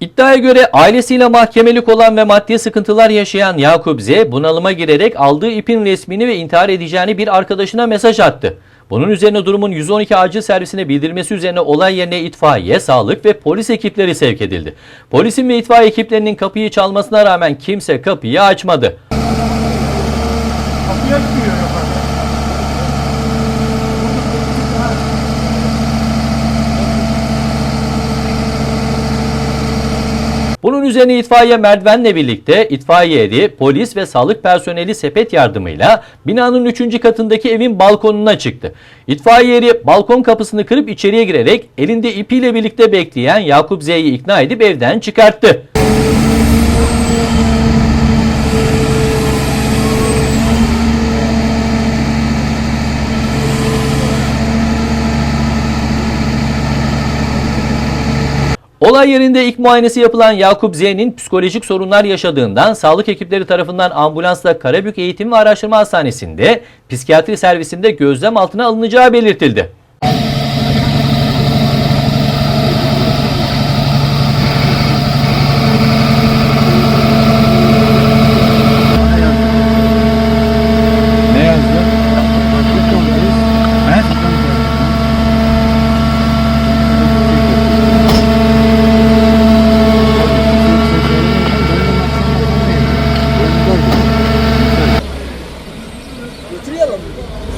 İddiaya göre ailesiyle mahkemelik olan ve maddi sıkıntılar yaşayan Yakup Z bunalıma girerek aldığı ipin resmini ve intihar edeceğini bir arkadaşına mesaj attı. Bunun üzerine durumun 112 acil servisine bildirilmesi üzerine olay yerine itfaiye, sağlık ve polis ekipleri sevk edildi. Polisin ve itfaiye ekiplerinin kapıyı çalmasına rağmen kimse kapıyı açmadı. Kapıyı açmıyor yukarıda. Bunun üzerine itfaiye merdivenle birlikte itfaiye eri, polis ve sağlık personeli sepet yardımıyla binanın 3. katındaki evin balkonuna çıktı. İtfaiye eri balkon kapısını kırıp içeriye girerek elinde ipiyle birlikte bekleyen Yakup Z'yi ikna edip evden çıkarttı. Olay yerinde ilk muayenesi yapılan Yakup Z'nin psikolojik sorunlar yaşadığından sağlık ekipleri tarafından ambulansla Karabük Eğitim ve Araştırma Hastanesi'nde psikiyatri servisinde gözlem altına alınacağı belirtildi. trilha, triângulo.